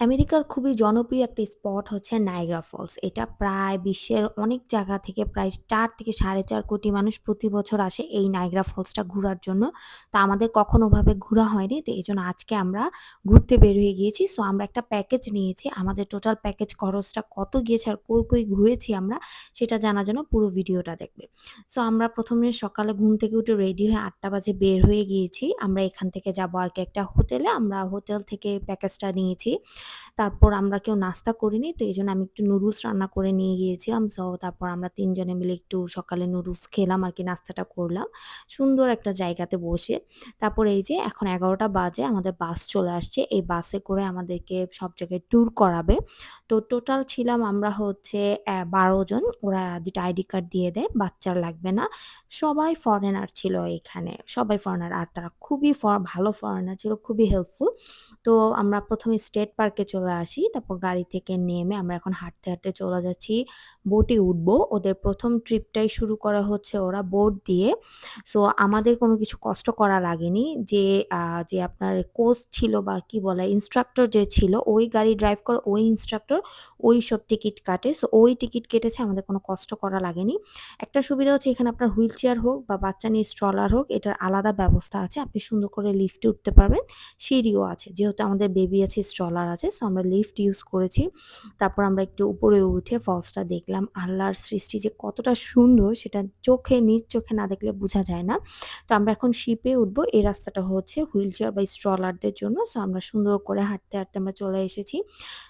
আমেরিকার খুবই জনপ্রিয় একটা স্পট হচ্ছে নাইগ্রা ফলস। এটা প্রায় বিশ্বের অনেক জায়গা থেকে প্রায় চার থেকে ৪.৫ কোটি মানুষ প্রতি বছর আসে এই নাইগ্রা ফলসটা ঘুরার জন্য। তো আমাদের কখনো ওভাবে ঘুরা হয়নি। তো এই জন্য আজকে আমরা ঘুরতে বের হয়ে গিয়েছি। সো আমরা একটা প্যাকেজ নিয়েছি। আমাদের টোটাল প্যাকেজ খরচটা কত গিয়েছে আর কই, কই ঘুরেছি আমরা সেটা জানার জন্য পুরো ভিডিওটা দেখবে। সো আমরা প্রথমে সকালে ঘুম থেকে উঠে রেডি হয়ে আটটা বাজে বের হয়ে গিয়েছি। আমরা এখান থেকে যাব আরকি একটা হোটেলে। আমরা হোটেল থেকে প্যাকেজটা নিয়েছি। তারপর আমরা কেউ নাস্তা করিনি। তো এই জন্য আমি একটু নুডলস রান্না করে নিয়ে গিয়েছিলাম। সো তারপর আমরা তিনজনে মিলে একটু সকালে নুডলস খেলাম আর কি নাস্তাটা করলাম। সুন্দর একটা জায়গাতে বসে। তারপর এই যে এখন ১১টা বাজে আমাদের বাস চলে আসছে। এই বাসে করে আমাদেরকে সব জায়গায় ট্যুর করাবে। তো টোটাল ছিলাম আমরা হচ্ছে বারো জন। ওরা ২ টা আইডি কার্ড দিয়ে দেয়। বাচ্চার লাগবে না। সবাই ফরেনার ছিল এখানে। সবাই ফরেনার। আর তারা খুবই ভালো ফরেনার ছিল, খুবই হেল্পফুল। তো আমরা প্রথমে স্টেট পার্কে চলে আসি। তারপর গাড়ি থেকে নেমে আমরা এখন হাঁটতে, হাঁটতে চলে যাচ্ছি বোটে উঠবো। ওদের প্রথম ট্রিপটাই শুরু করা হচ্ছে ওরা বোট দিয়ে। সো আমাদের কোনো কিছু কষ্ট করা লাগেনি। যে যে আপনার কোচ ছিল বা কি বলে ইনস্ট্রাক্টর যে ছিল ওই গাড়ি ড্রাইভ করে ওই ইনস্ট্রাক্টর ওই সব টিকিট কাটে। সো ওই টিকিট কেটেছে আমাদের কোনো কষ্ট করা লাগেনি। একটা সুবিধা হচ্ছে এখানে আপনার হুইল চেয়ার হোক বা বাচ্চা নিয়ে স্ট্রলার হোক এটার আলাদা ব্যবস্থা আছে। আপনি সুন্দর করে লিফটে উঠতে পারবেন। সিঁড়িও আছে। যেহেতু আমাদের বেবি আছে, স্ট্রলার আছে। সো আমরা লিফট ইউজ করেছি। তারপর আমরা একটু উপরে উঠে ফলসটা দেখলাম। আল্লাহর সৃষ্টি যে কতটা সুন্দর সেটা চোখে নিজ চোখে না দেখলে বোঝা যায় না। তো আমরা এখন শিপে উঠবো। এই রাস্তাটা হচ্ছে হুইল চেয়ার বা স্ট্রলারদের জন্য। সো আমরা সুন্দর করে হাঁটতে, হাঁটতে আমরা চলে এসেছি।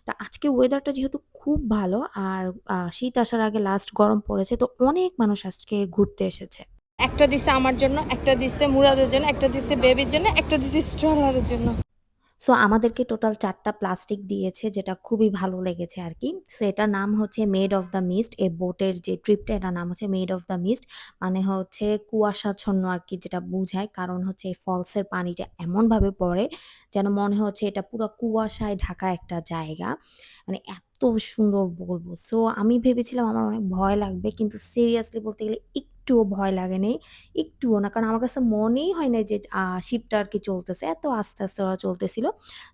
তা আজকে ওয়েদারটা যেহেতু খুব ভালো আর শীত আসার আগে লাস্ট গরম পড়েছে। তো অনেক মানুষ আজকে ঘুরতে এসেছে। একটা দিছে আমার জন্য, একটা দিছে মুরাদের জন্য, একটা দিছে বেবির জন্য, একটা দিছে স্ট্রলারের জন্য। সো আমাদেরকে টোটাল চারটা প্লাস্টিক দিয়েছে, যেটা খুবই ভালো লেগেছে আর কি সো এটার নাম হচ্ছে মেড অফ দ্য মিস্ট। এই বোটের যে ট্রিপটা এটার নাম হচ্ছে মেড অফ দ্য মিস্ট। মানে হচ্ছে কুয়াশাচ্ছন্ন আর কি যেটা বুঝায়। কারণ হচ্ছে এই ফলসের পানিটা এমনভাবে পড়ে যেন মনে হচ্ছে এটা পুরো কুয়াশায় ঢাকা একটা জায়গা। মানে এত সুন্দর বলব। সো আমি ভেবেছিলাম আমার অনেক ভয় লাগবে। কিন্তু সিরিয়াসলি বলতে গেলে একটুও ভয় লাগে নাই। একটুও না। কারণ আমার কাছে মনেই হয় না যে শিপটা আর কি চলতেছে। এত আস্তে, আস্তে ওরা চলতেছিল।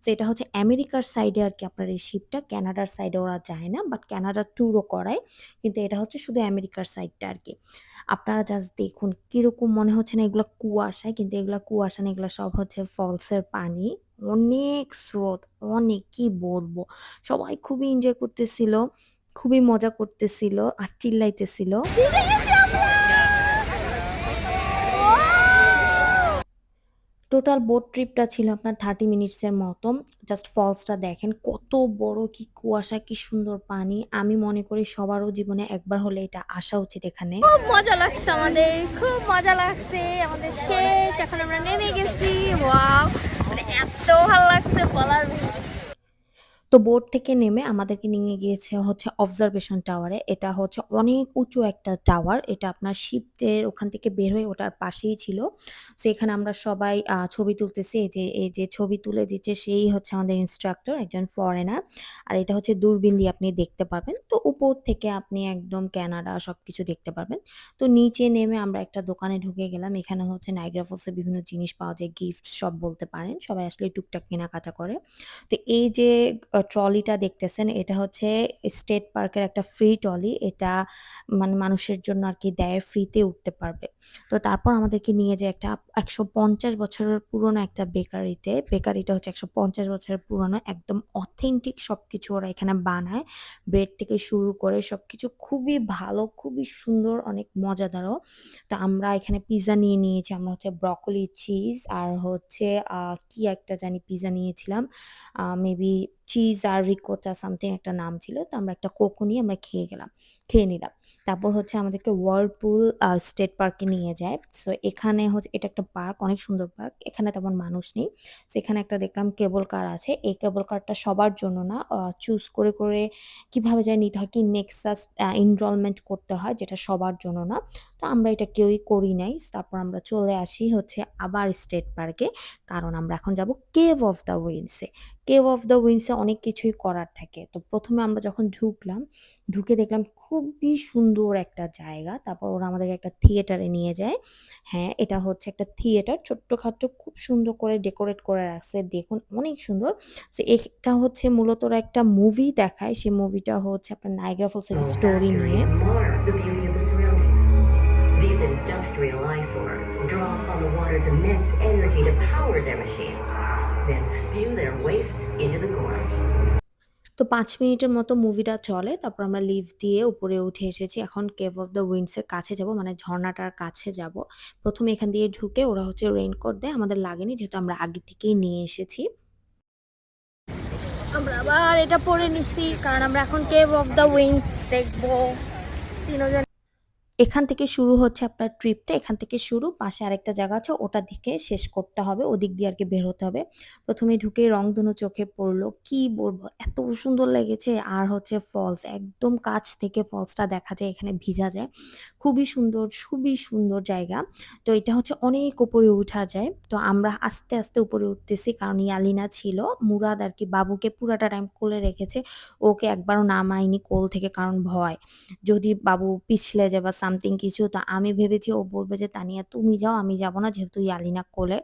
তো এটা হচ্ছে আমেরিকার সাইডে আর কি আপনার এই শিপটা। কানাডার সাইডে ওরা যায় না। বাট ক্যানাডার ট্যুরও করায়। কিন্তু এটা হচ্ছে শুধু আমেরিকার সাইডটা আর কি আপনারা জাস্ট দেখুন কীরকম মনে হচ্ছে না এগুলা কুয়াশায় কিন্তু এগুলা কুয়াশা না এগুলো সব হচ্ছে ফলসের পানি। অনেক স্রোত, অনেক কি বলব। সবাই খুবই এনজয় করতেছিল। খুবই মজা করতেছিল আর চিল্লাইতেছিল। টোটাল বোট ট্রিপটা ছিল আপনার থার্টি মিনিটসের মতো। জাস্ট ফলসটা দেখেন কত বড় কি কুয়াশা, কি সুন্দর পানি। আমি মনে করি সবারও জীবনে একবার হলে এটা আসা উচিত এখানে। খুব মজা লাগছে আমাদের। খুব মজা লাগছে। আমাদের শেষ। এখন আমরা নেমে গেছি। মানে এত ভালো লাগছে বলার। তো বোট থেকে নেমে আমাদেরকে নিয়ে গিয়েছে হচ্ছে অবজারভেশন টাওয়ারে। এটা হচ্ছে অনেক উঁচু একটা টাওয়ার। এটা আপনার শিপদের ওখান থেকে বের হয়ে ওটার পাশেই ছিল। সো এখানে আমরা সবাই ছবি তুলতেছি। এই যে এই যে ছবি তুলে দিচ্ছে সেই হচ্ছে আমাদের ইন্সট্রাক্টর একজন ফরেনার। আর এটা হচ্ছে দূরবীন দিয়ে আপনি দেখতে পারবেন। তো উপর থেকে আপনি একদম কানাডা সবকিছু দেখতে পারবেন। তো নিচে নেমে আমরা একটা দোকানে ঢুকে গেলাম। এখানে হচ্ছে এর বিভিন্ন জিনিস পাওয়া যায়। গিফট সব বলতে পারেন। সবাই আসলে টুকটাক কেনাকাটা করে। তো এই যে ট্রলিটা দেখতেছেন এটা হচ্ছে স্টেট পার্কের একটা ফ্রি ট্রলি। এটা মানে মানুষের জন্য আর কি দেয় ফ্রিতে উঠতে পারবে। তো তারপর আমাদেরকে নিয়ে যায় একটা ১৫০ বছরের পুরনো একটা বেকারিতে। বেকারিটা হচ্ছে ১৫০ বছরের পুরনো। একদম অথেন্টিক সব কিছু ওরা এখানে বানায়। ব্রেড থেকে শুরু করে সব কিছু খুবই ভালো, খুবই সুন্দর, অনেক মজাদারও। তো আমরা এখানে পিজ্জা নিয়ে নিয়েছি। আমরা হচ্ছে ব্রকোলি, চিজ আর হচ্ছে কি একটা জানি পিজ্জা নিয়েছিলাম। মেবি চিজ আর রিকোটা সামথিং একটা নাম ছিল। তো আমরা একটা কোকো নিয়ে আমরা খেয়ে গেলাম খেয়ে নিলাম। তারপর হচ্ছে আমাদেরকে ওয়ার্লপুল স্টেট পার্কে নিয়ে যায়। সো এখানে হচ্ছে এটা একটা পার্ক, অনেক সুন্দর পার্ক। এখানে তেমন মানুষ নেই। সো এখানে একটা দেখলাম কেবল কার আছে। এই কেবল কারটা সবার জন্য না। চুজ করে, করে কীভাবে যায় নিতে হয় কি নেক্সাস এনরোলমেন্ট করতে হয় যেটা সবার জন্য না। তো আমরা এটা কেউই করি নাই। তারপর আমরা চলে আসি হচ্ছে আবার স্টেট পার্কে। কারণ আমরা এখন যাব cave of the winds. Cave of the winds অনেক কিছুই করার থাকে। তো প্রথমে আমরা যখন ঢুকলাম, ঢুকে দেখলাম খুবই সুন্দর একটা জায়গা। তারপর ওরা আমাদেরকে একটা থিয়েটারে নিয়ে যায়। হ্যাঁ, এটা হচ্ছে একটা থিয়েটার। ছোট্টখাট্ট খুব সুন্দর করে ডেকোরেট করে রাখছে। দেখুন অনেক সুন্দর। তো এটা হচ্ছে মূলত ওরা একটা মুভি দেখায়। সেই মুভিটা হচ্ছে আপনার নায়াগ্রা ফলস স্টোরি নিয়ে। Industrial eyesores draw upon the water's immense energy to power their machines, then spew their waste into the gorge. তো পাঁচ মিনিটের মতো মুভিটা চলে। তারপর আমরা লিফট দিয়ে উপরে উঠে এসেছি। এখন কেভ অফ দ্য উইন্ডস এর কাছে যাব। মানে ঝরণাটার কাছে যাব। প্রথমে এখান দিয়ে ঢুকে ওরা হচ্ছে রেইনকোট দেয়। আমাদের লাগেনি যেহেতু আমরা আগে থেকেই নিয়ে এসেছি। আমরা আবার এটা পরে নিচ্ছি কারণ আমরা এখন কেভ অফ দ্য উইংস দেখব তিনজন এখান থেকে শুরু হচ্ছে আপনার ট্রিপটা। এখান থেকে শুরু। পাশে আরেকটা জায়গা আছে ওটা দিকে শেষ করতে হবে। ওদিক দিয়ে আরকি বের হতে হবে। ১ম এ ঢুকেই রংধনু চোখে পড়ল কি বলব? এত সুন্দর লেগেছে। আর হচ্ছে ফলস একদম কাছ থেকে ফলসটা দেখা যায়। এখানে ভিজা যায়। খুবই সুন্দর, খুবই সুন্দর জায়গা। তো এটা হচ্ছে অনেক উপরে উঠা যায়। তো আমরা আস্তে, আস্তে উপরে উঠতেছি। কারণ ইয়ালিনা ছিল। মুরাদ আর কি বাবুকে পুরাটা টাইম কোলে রেখেছে। ওকে একবারও নামায়নি কোল থেকে কারণ ভয়। যদি বাবু পিছলে যায় বা সামথিং কিছু তো আমি ভেবেছি ও বলবে যে, "তানিয়া তুমি যাও, আমি যাব না।" যেহেতু ইয়ালিনা কোলে।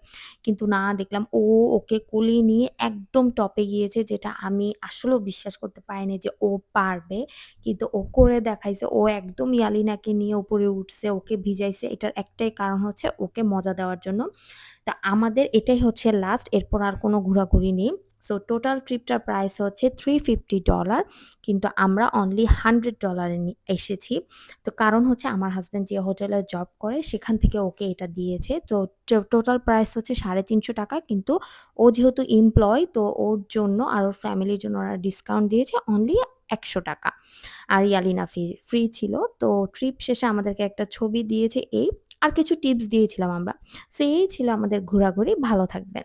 কিন্তু না দেখলাম ও ওকে কোলে নিয়ে একদম টপে গিয়েছে যেটা আমি আসলেও বিশ্বাস করতে পারিনি যে ও পারবে। কিন্তু ও করে দেখাইছে। ও একদম ইয়ালিনাকে নিয়ে উপরে উঠছে, ওকে ভিজাইছে। এটার একটাই কারণ হচ্ছে ওকে মজা দেওয়ার জন্য। তা আমাদের এটাই হচ্ছে লাস্ট। এরপর আর কোনো ঘোরাঘুরি নেই। সো টোটাল ট্রিপটার প্রাইস হচ্ছে $350 কিন্তু আমরা অনলি $100 এ এসেছি। তো কারণ হচ্ছে আমার হাজব্যান্ড যে হোটেলে জব করে, সেখান থেকে ওকে এটা দিয়েছে। তো টোটাল প্রাইস হচ্ছে ৳৩৫০ কিন্তু ও যেহেতু এমপ্লয়ি তো ওর জন্য আর ওর ফ্যামিলির জন্য ওরা ডিসকাউন্ট দিয়েছে অনলি ৳১০০ আর ইয়ালিনা ফি ফ্রি ছিল। তো ট্রিপ শেষে আমাদেরকে একটা ছবি দিয়েছে, এই। আর কিছু টিপস দিয়েছিলাম আমরা। সো এই ছিল আমাদের ঘোরাঘুরি। ভালো থাকবেন।